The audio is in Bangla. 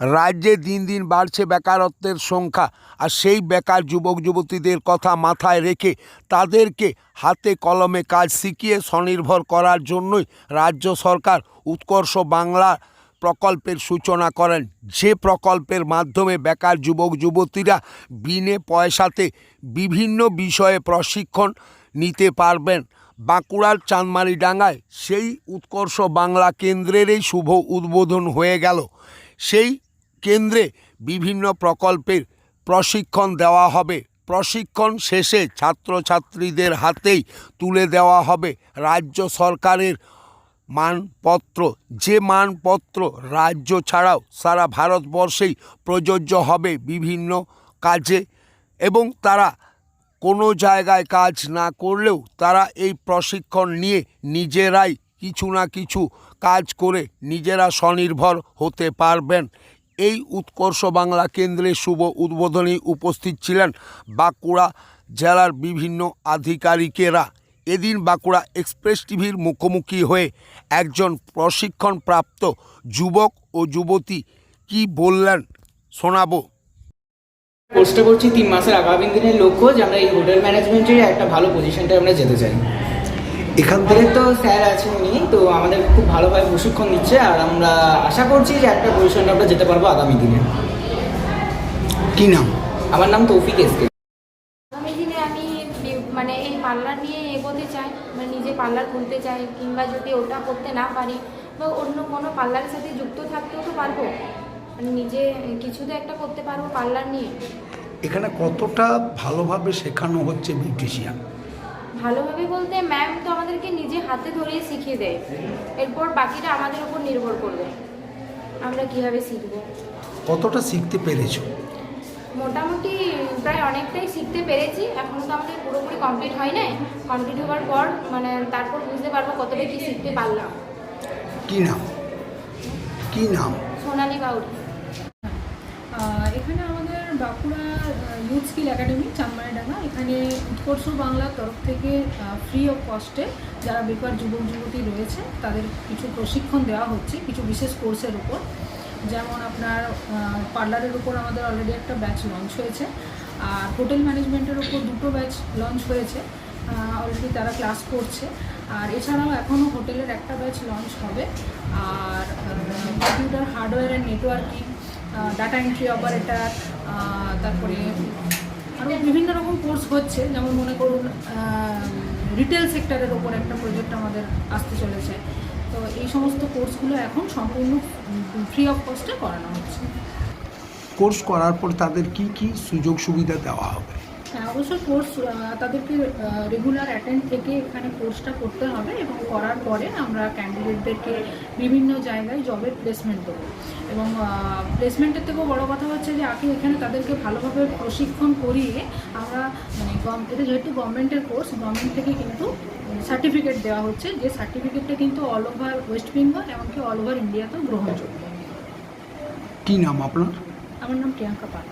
রাজ্যে দিন দিন বাড়ছে বেকারত্বের সংখ্যা আর সেই বেকার যুবক যুবতীদের কথা মাথায় রেখে তাদেরকে হাতে কলমে কাজ শিখিয়ে স্বনির্ভর করার জন্যই রাজ্য সরকার উৎকর্ষ বাংলা প্রকল্পের সূচনা করেন। যে প্রকল্পের মাধ্যমে বেকার যুবক যুবতীরা বিনে পয়সাতে বিভিন্ন বিষয়ে প্রশিক্ষণ নিতে পারবেন। বাঁকুড়ার চাঁদমারিডাঙ্গায় সেই উৎকর্ষ বাংলা কেন্দ্রেরই শুভ উদ্বোধন হয়ে গেল। সেই কেন্দ্রে বিভিন্ন প্রকল্পের প্রশিক্ষণ দেওয়া হবে। প্রশিক্ষণ শেষে ছাত্রছাত্রীদের হাতেই তুলে দেওয়া হবে রাজ্য সরকারের মানপত্র। যে মানপত্র রাজ্য ছাড়াও সারা ভারতবর্ষেই প্রযোজ্য হবে বিভিন্ন কাজে এবং তারা কোনো জায়গায় কাজ না করলেও তারা এই প্রশিক্ষণ নিয়ে নিজেরাই কিছু না কিছু কাজ করে নিজেরা স্বনির্ভর হতে পারবেন। এই উৎকর্ষ বাংলা কেন্দ্রের শুভ উদ্বোধনে উপস্থিত ছিলেন বাঁকুড়া জেলার বিভিন্ন আধিকারিকেরা। এদিন বাঁকুড়া এক্সপ্রেস টিভির মুখোমুখি হয়ে একজন প্রশিক্ষণপ্রাপ্ত যুবক ও যুবতী কি বললেন শোনাবো। কোর্সটা করছি, তিন মাসের আগামী দিনের লক্ষ্য যে আমরা এই হোটেল ম্যানেজমেন্টের একটা ভালো পজিশনটায় আমরা যেতে চাই। এখান থেকে? তো স্যার আছেন উনি তো আমাদের খুব ভালোভাবে প্রশিক্ষণ দিচ্ছে আর আমরা আশা করছি যে একটা পজিশনে আমরা যেতে পারব আগামী দিনে। কি নাম? আমার নাম তৌফিক এসকে আগামী দিনে আমি মানে এই পার্লার নিয়ে এগোতে চাই মানে নিজে পার্লার খুলতে চাই কিংবা যদি ওটা করতে না পারি বা অন্য কোনো পার্লারের সাথে যুক্ত থাকতেও তো পারব। মানে নিজে কিছু তো একটা করতে পারব পার্লার নিয়ে। এখানে কতটা ভালোভাবে শেখানো হচ্ছে বিউটিশিয়ান? ভালোভাবে বলতে ম্যাম তো আমাদেরকে নিজে হাতে ধরিয়ে শিখিয়ে দেয়। এরপর বাকিটা আমাদের উপর নির্ভর করবে। আমরা কীভাবে শিখব? কতটা শিখতে পেরেছ? মোটামুটি প্রায় অনেকটাই শিখতে পেরেছি। এখন তো আমাদের পুরোপুরি কমপ্লিট হয় নাই। কমপ্লিট হওয়ার পর মানে তারপর বুঝতে পারব কতটা কি শিখতে পারলাম। কি নাম? কি নাম? সোনালি বাউরি। এখানে আমাদের Bankura youth skill academy Chandmaridanga এখানে উৎকর্ষ বাংলার তরফ থেকে ফ্রি অফ কস্টে যারা বেকার যুবক যুবতী রয়েছে, তাদের কিছু প্রশিক্ষণ দেওয়া হচ্ছে, কিছু বিশেষ কোর্সের উপর। যেমন আপনার পার্লারের উপর আমাদের অলরেডি একটা ব্যাচ লঞ্চ হয়েছে, আর হোটেল ম্যানেজমেন্টের উপর দুটো ব্যাচ লঞ্চ হয়েছে অলরেডি তারা ক্লাস করছে। আর এছাড়াও এখনও হোটেলের একটা ব্যাচ লঞ্চ হবে, আর computer hardware and networking data entry operator তারপরে আরও বিভিন্ন রকম কোর্স হচ্ছে, যেমন মনে করুন রিটেল সেক্টরের ওপর একটা প্রজেক্ট আমাদের আসতে চলেছে। তো এই সমস্ত কোর্সগুলো এখন সম্পূর্ণ ফ্রি অফ কস্টে করানো হচ্ছে। কোর্স করার পর তাদের কি কি সুযোগ সুবিধা দেওয়া হবে? হ্যাঁ অবশ্যই কোর্স তাদেরকে রেগুলার অ্যাটেন্ড থেকে এখানে কোর্সটা করতে হবে এবং করার পরে আমরা ক্যান্ডিডেটদেরকে বিভিন্ন জায়গায় জবের প্লেসমেন্ট দেবো। এবং প্লেসমেন্টের থেকেও বড় কথা হচ্ছে যে আগে এখানে তাদেরকে ভালোভাবে প্রশিক্ষণ করিয়ে আমরা মানে এটা যেহেতু গভর্নমেন্টের কোর্স গভর্নমেন্ট থেকে কিন্তু সার্টিফিকেট দেওয়া হচ্ছে। যে সার্টিফিকেটটা কিন্তু অল ওভার ওয়েস্ট বেঙ্গল এমনকি অল ওভার ইন্ডিয়াতেও গ্রহণযোগ্য। কি নাম আপনার? আমার নাম প্রিয়াঙ্কা পাল।